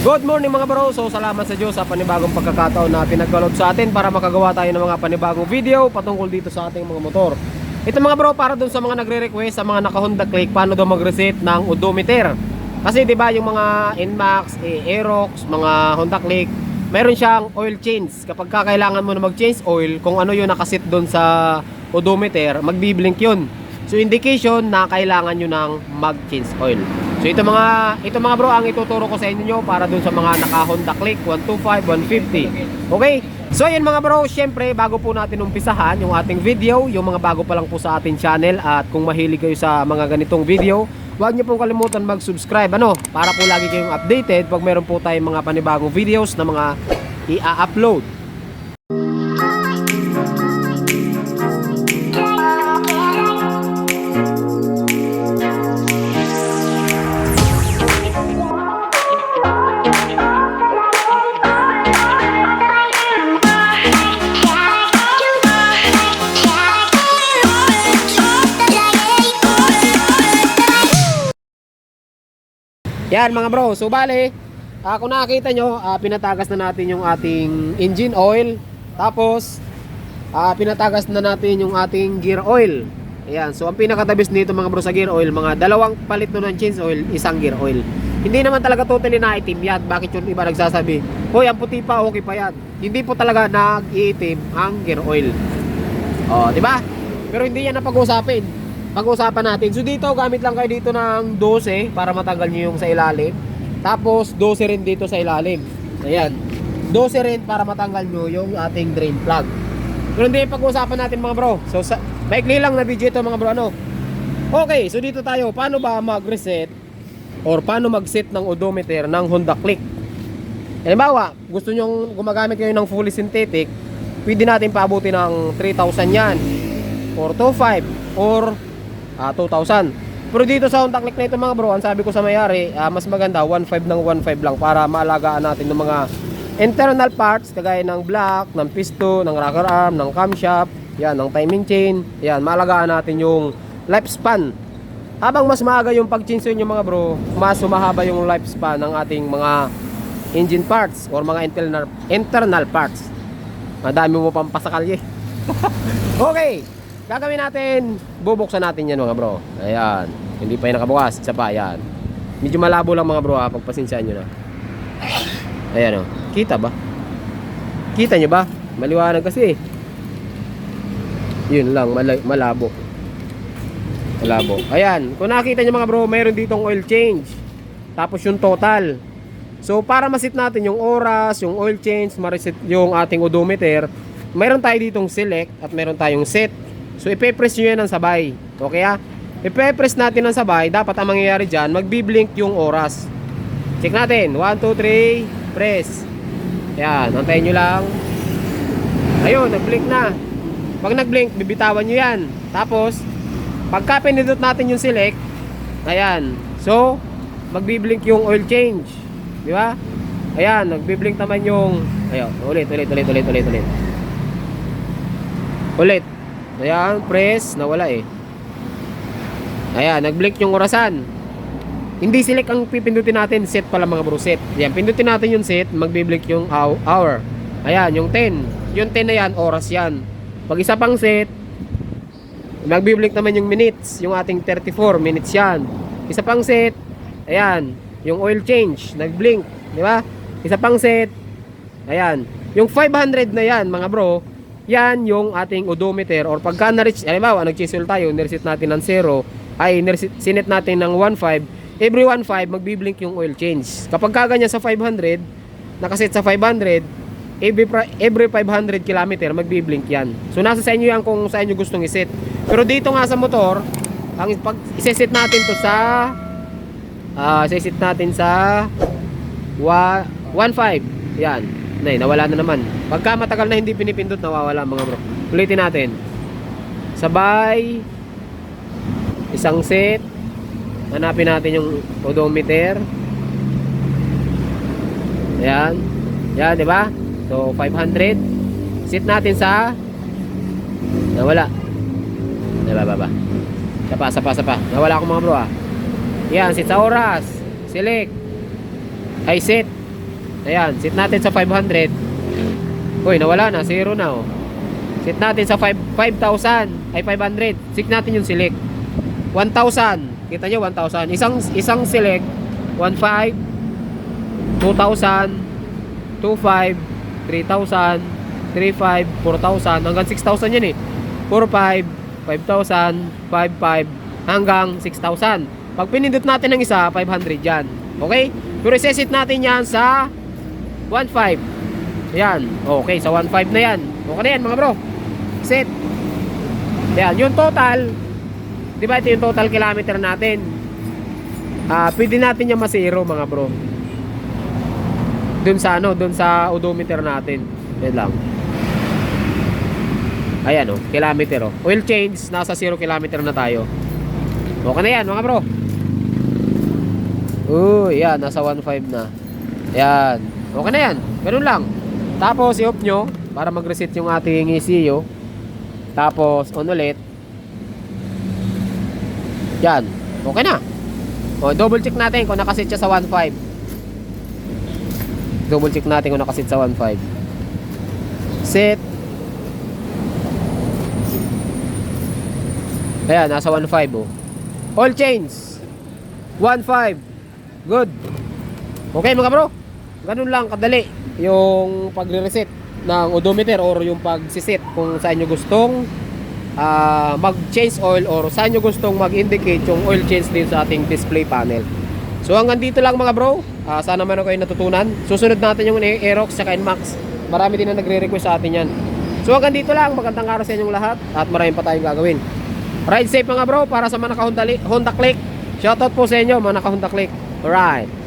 Good morning mga bro. So salamat sa Diyos sa panibagong pagkakataon na pinagkaloob sa atin para makagawa tayo ng mga panibagong video patungkol dito sa ating mga motor. Ito mga bro para dun sa mga nagre-request sa mga naka Honda Click paano daw mag-reset ng odometer. Kasi 'di ba yung mga Nmax, eh, Aerox, mga Honda Click, meron siyang oil change. Kapag ka kailangan mo na mag-change oil, kung ano yung nakasit doon sa odometer, magbiblink yun. So indication na kailangan nyo ng mag-change oil. So ito mga ito mga bro ang ituturo ko sa inyo para dun sa mga naka Honda Click 125, 150. Okay? So ayun mga bro, syempre bago po natin umpisahan yung ating video, yung mga bago pa lang po sa ating channel at kung mahilig kayo sa mga ganitong video, huwag niyo pong kalimutan mag-subscribe ano para po lagi kayong updated pag meron po tayong mga panibagong videos na mga i-upload. Yan mga bro, so bale, ah, kung nakakita nyo, ah, pinatagas na natin yung ating engine oil. Tapos, ah, pinatagas na natin yung ating gear oil. Ayan, so ang pinakatabis nito mga bro sa gear oil, mga dalawang palit nun ng change oil, isang gear oil. Hindi naman talaga totally na yan. Bakit yung iba nagsasabi, Hoy, ang puti pa, okay pa yan. Hindi po talaga nag-iitim ang gear oil. Oh, di ba? Pero hindi yan na pag-usapin. Pag-usapan natin. So dito, gamit lang kayo dito ng 12 para matanggal nyo yung sa ilalim. Tapos 12 rin dito sa ilalim. Ayan. 12 rin para matanggal nyo yung ating drain plug. Hindi yung pag-usapan natin mga bro. So sa, maikli lang na video ito mga bro. Ano? Okay, so dito tayo. Paano ba mag-reset or paano mag-set ng odometer ng Honda Click? Halimbawa, gusto nyong gumagamit kayo ng fully synthetic, pwede natin paabuti ng 3,000 yan or 2,500 or ah, 2,000. Pero dito sa Honda Click na ito mga bro, ang sabi ko sa mayari, ah, mas maganda 1,500 ng 1,500 lang para maalagaan natin ng mga internal parts kagaya ng block, ng piston, ng rocker arm, ng camshaft, yan, ng timing chain, yan, maalagaan natin yung lifespan. Habang mas maaga yung pag-change nyo mga bro, mas sumahaba yung lifespan ng ating mga engine parts or mga internal, internal parts. Madami mo pang pasakalye. okay. Gagawin natin, bubuksan natin yan mga bro. Ayan. Hindi pa yan nakabukas. Isa pa, ayan. Medyo malabo lang mga bro ha. Pagpasensyaan nyo na. Ayan o. Kita ba? Kita nyo ba? Maliwanag kasi. Yun lang, mala- malabo. Malabo. Ayan. Kung nakita nyo mga bro, mayroon ditong oil change. Tapos yung total. So para masit natin yung oras, yung oil change, ma-reset yung ating odometer, mayroon tayo ditong select at mayroon tayong set. So ipe-press nyo yan ng sabay. Okay ha? Ipe-press natin ng sabay, dapat ang mangyayari dyan, magbiblink yung oras. Check natin. 1, 2, 3, press. Yan, antayin nyo lang. Ayun, nag-blink na. Pag nag-blink, bibitawan nyo yan. Tapos, pagka pinindot natin yung select, ayan. So, magbiblink yung oil change. Di ba? Ayan, nagbiblink naman yung Ayan, ulit, ulit, ulit, ulit, ulit, ulit. Ulit. Ayan, press, nawala eh. Ayan, nagblink yung orasan. Hindi select ang pipindutin natin, set pala mga bro, set. Ayan, pindutin natin yung set, magbiblink yung hou- hour. Ayan, yung 10. Yung 10 na yan, oras yan. Pag isa pang set, magbiblink naman yung minutes, yung ating 34 minutes yan. Isa pang set, ayan, yung oil change, nagblink, di ba? Isa pang set, ayan, yung 500 na yan, mga bro, yan yung ating odometer or pagka na-reach, halimbawa, nag-chisel tayo, nireset natin ng 0, ay sinet natin ng 1.5, every 1.5, magbiblink yung oil change. Kapag kaganyan sa 500, nakaset sa 500, every, every 500 kilometer, magbiblink yan. So, nasa sa inyo yan kung saan nyo gustong iset. Pero dito nga sa motor, ang pag iseset natin to sa ah iseset natin sa wa, 1.5. Yan. Nay, nawala na naman. Pagka matagal na hindi pinipindot, nawawala mga bro. Ulitin natin. Sabay. Isang set. Hanapin natin yung odometer. Yan. Yan, di ba? So, 500. Set natin sa Nawala. Diba, ba, ba? Sapa, sapa, sapa. Nawala ako mga bro ah. Yan, set sa oras. Select. Ay, set. Ayan, set natin sa 500. Uy, nawala na, zero na oh. Set natin sa 5 5,000 ay 500. Set natin yung select. 1,000. Kita nyo 1,000. Isang isang select 1,500 2,000 2,500 3,000 3,500 4,000 hanggang 6,000 yan eh. 4,500 5,000 5,500 hanggang 6,000. Pag pinindot natin ng isa, 500 yan. Okay? Pero isesit natin yan sa 1,500. Yan. Okay, sa 1.5 na yan. Okay na yan mga bro. Set. Yan, yung total, di ba ito yung total kilometer natin? Ah, pwede natin yung masiro mga bro. Dun sa ano, dun sa odometer natin. Yan lang. Ayan oh, kilometer oh. Oil change, nasa 0 kilometer na tayo. Okay na yan mga bro. Uy, yan, nasa 1.5 na. Yan. Okay na yan. Ganun lang. Tapos, i-off nyo para mag-reset yung ating ECU. Tapos, on ulit. Yan. Okay na. O, double check natin kung nakasit siya sa 1.5. Double check natin kung nakasit sa 1.5. Set. Ayan, nasa 1.5 oh. All change. 1.5. Good. Okay mga bro. Ganun lang kadali yung pagre-reset ng odometer or yung pagsiset kung saan nyo gustong ah, mag-change oil or saan nyo gustong mag-indicate yung oil change din sa ating display panel. So hanggang dito lang mga bro. Ah, sana man kayo natutunan. Susunod natin yung Aerox sa Nmax. Marami din na nagre-request sa atin yan. So hanggang dito lang. Magandang araw sa inyong lahat at marami pa tayong gagawin. Ride safe mga bro para sa mga Honda, Honda Click. Shoutout po sa inyo mga naka Honda Click. Alright.